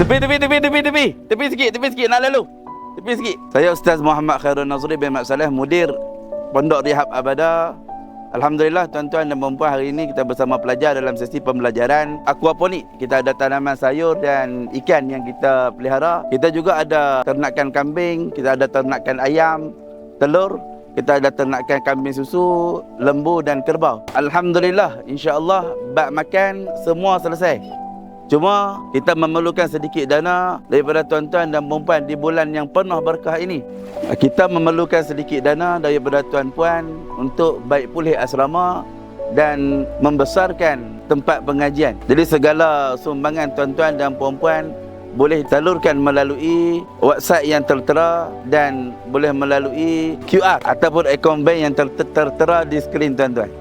Tepi, tepi, tepi, tepi, tepi. Tepi sikit, tepi sikit, nak lalu. Tepi sikit. Saya Ustaz Muhammad Khairul Nazri bin Mat Saleh, Mudir Pondok Rehab Abada. Alhamdulillah tuan-tuan dan puan hari ini kita bersama pelajar dalam sesi pembelajaran aquaponik. Kita ada tanaman sayur dan ikan yang kita pelihara. Kita juga ada ternakan kambing, kita ada ternakan ayam, telur, kita ada ternakan kambing susu, lembu dan kerbau. Alhamdulillah, insya-Allah bab makan semua selesai. Cuma kita memerlukan sedikit dana daripada tuan-tuan dan puan di bulan yang penuh berkah ini. Kita memerlukan sedikit dana daripada tuan-puan untuk baik pulih asrama dan membesarkan tempat pengajian. Jadi segala sumbangan tuan-tuan dan puan-puan boleh salurkan melalui WhatsApp yang tertera dan boleh melalui QR ataupun akaun bank yang ter- tertera di skrin tuan-tuan.